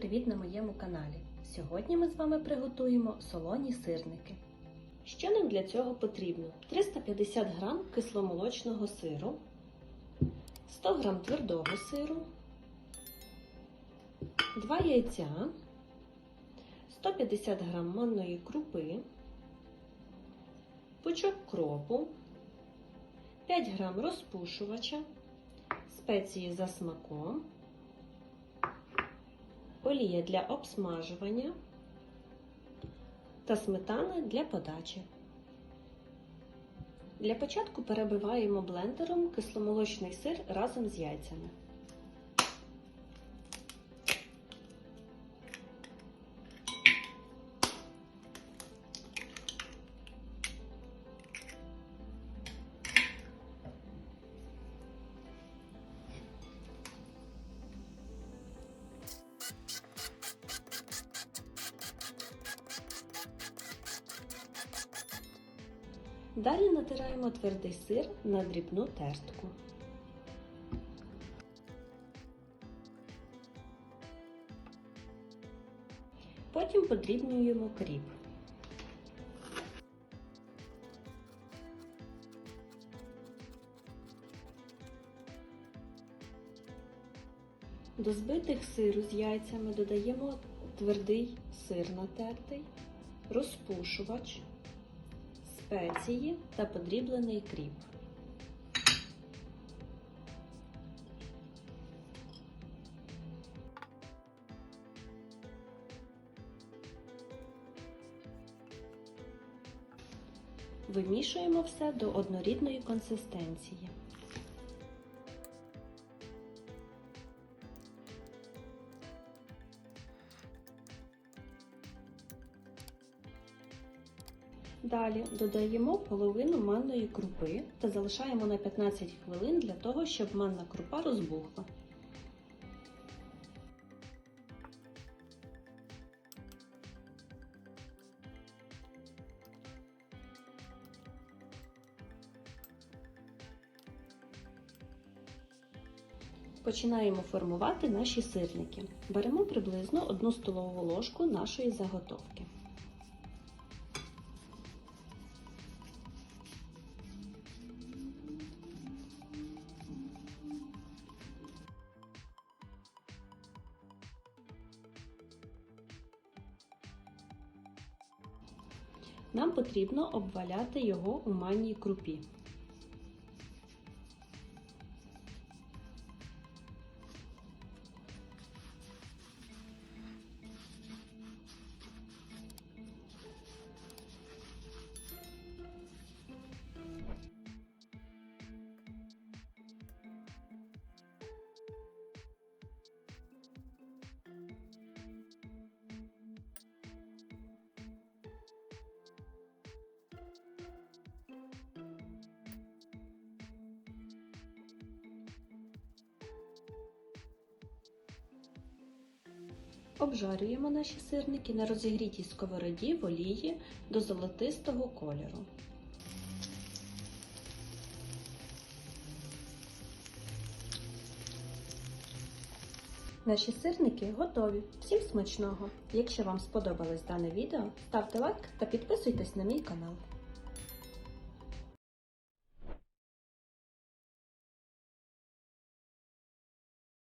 привіт на моєму каналі! Сьогодні ми з вами приготуємо солоні сирники. Що нам для цього потрібно? 350 г кисломолочного сиру, 100 г твердого сиру, 2 яйця, 150 г манної крупи, пучок кропу, 5 г розпушувача, спеції за смаком олія для обсмажування та сметана для подачі. Для початку перебиваємо блендером кисломолочний сир разом з яйцями. Далі натираємо твердий сир на дрібну тертку. Потім подрібнюємо кріп. До збитих сиру з яйцями додаємо твердий сир натертий, розпушувач спеції та подріблений кріп. Вимішуємо все до однорідної консистенції. Далі додаємо половину манної крупи та залишаємо на 15 хвилин для того, щоб манна крупа розбухла. Починаємо формувати наші сирники. Беремо приблизно 1 столову ложку нашої заготовки. Нам потрібно обваляти його у манній крупі. Обжарюємо наші сирники на розігрітій сковороді в олії до золотистого кольору. Наші сирники готові. Всім смачного! Якщо вам сподобалось дане відео, ставте лайк та підписуйтесь на мій канал.